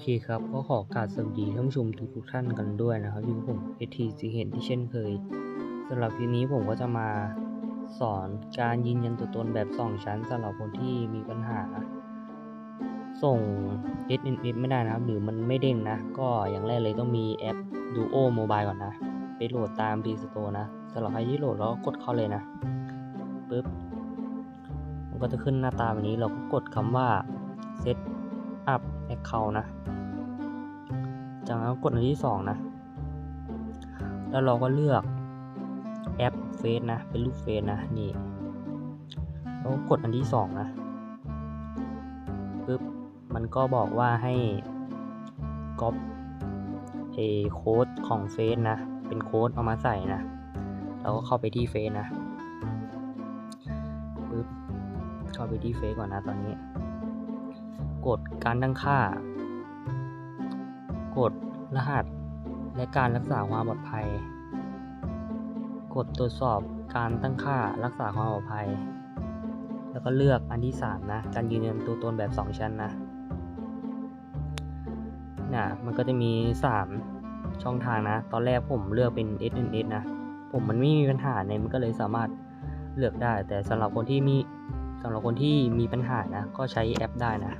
เคครับก็ขอกราบสวัสดีท่านผู้ชมทุกๆท่านกันด้วยนะครับอยู่กับผม STC เห็นที่เช่นเคยสำหรับคลิปนี้ผมก็จะมาสอนการยืนยันตัวตนแบบ 2 ชั้นสำหรับคนที่มีปัญหา ส่ง SMS ไม่ได้นะครับ หรือมันไม่เด้งนะ ก็อย่างแรกเลยต้องมีแอป Duo Mobile ก่อนนะ ไปโหลดตาม Play Store นะสำหรับใครที่โหลดแล้วก็กดเข้าเลยนะปึ๊บมันก็จะขึ้นหน้าตาแบบนี้เราก็กดคำว่า set up account นะ จากนั้นกดอันที่สองนะ แล้วเราก็เลือกแอปเฟซนะ เป็นรูปเฟซนะ นี่แล้วก็กดอันที่สองนะปึ๊บมันก็บอกว่าให้ก๊อปเอโค้ดของเฟซนะ เป็นโค้ดเอามาใส่นะ เราก็เข้าไปที่เฟซนะปึ๊บเข้าไปที่เฟซก่อนนะตอนนี้ กดการตั้งค่า กดรหัส และการรักษาความปลอดภัย กดตรวจสอบการตั้งค่ารักษาความปลอดภัย แล้วก็เลือกอันที่ 3 นะ การยืนยันตัวตนแบบ 2 ชั้นนะน่ะมันก็จะมี 3 ช่องทางนะ ตอนแรกผมเลือกเป็น SNS นะ ผมมันไม่มีปัญหาเนี่ยมันก็เลยสามารถเลือกได้ แต่สำหรับคนที่มีสำหรับคนที่มีปัญหานะ ก็ใช้แอปได้นะ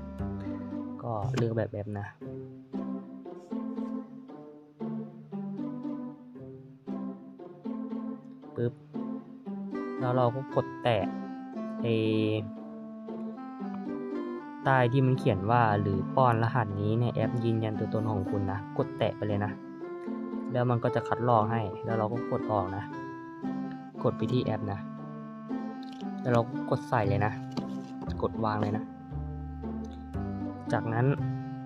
เลือกแบบแบบนะปึ๊บแล้วเราก็กดแตะไอใต้ที่มันเขียนว่าหรือป้อนรหัสนี้ในแอปยืนยันตัวตนของคุณนะ กดแตะไปเลยนะ แล้วมันก็จะคัดลอกให้ แล้วเราก็กดออกนะ กดไปที่แอปนะ แล้วเราก็กดใส่เลยนะ กดวางเลยนะ จากนั้น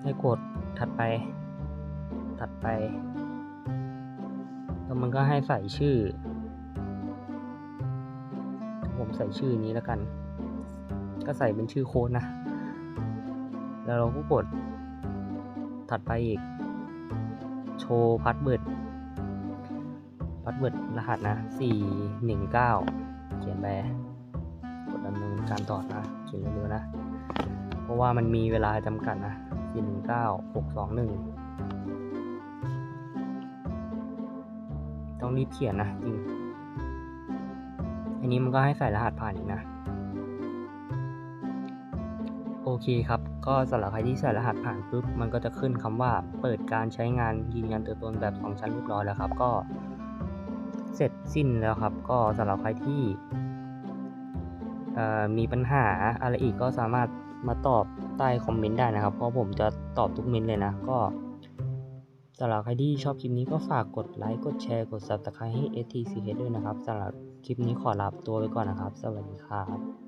ให้กดถัดไป ถัดไป แล้วมันก็ให้ใส่ชื่อ ผมใส่ชื่อนี้แล้วกัน ก็ใส่เป็นชื่อโค้ดนะ แล้วเราก็กด ถัดไปอีก โชว์พาสเวิร์ดพาสเวิร์ดรหัสนะ419 เขียนไปกดดำเนินการต่อนะ เขียนเร็วๆนะ เพราะว่ามันมีเวลาจำกัดนะ419 621ต้องรีบเขียนนะจริง อันนี้มันก็ให้ใส่รหัสผ่านอีกนะ โอเคครับ ก็สำหรับใครที่ใส่รหัสผ่านปุ๊บ มันก็จะขึ้นคำว่าเปิดการใช้งานยืนยันตัวตนแบบ2ชั้นเรียบร้อยแล้วครับ ก็เสร็จสิ้นแล้วครับ ก็สำหรับใครที่มีปัญหาอะไรอีกก็สามารถ มาตอบใต้คอมเมนต์ได้นะครับ เพราะผมจะตอบทุกเมนต์เลยนะ ก็สำหรับใครที่ชอบคลิปนี้ก็ฝากกดไลค์ กดแชร์ กด subscribe ให้ STCH ด้วยนะครับสำหรับคลิปนี้ขอลาตัวไปก่อนนะครับ สวัสดีครับ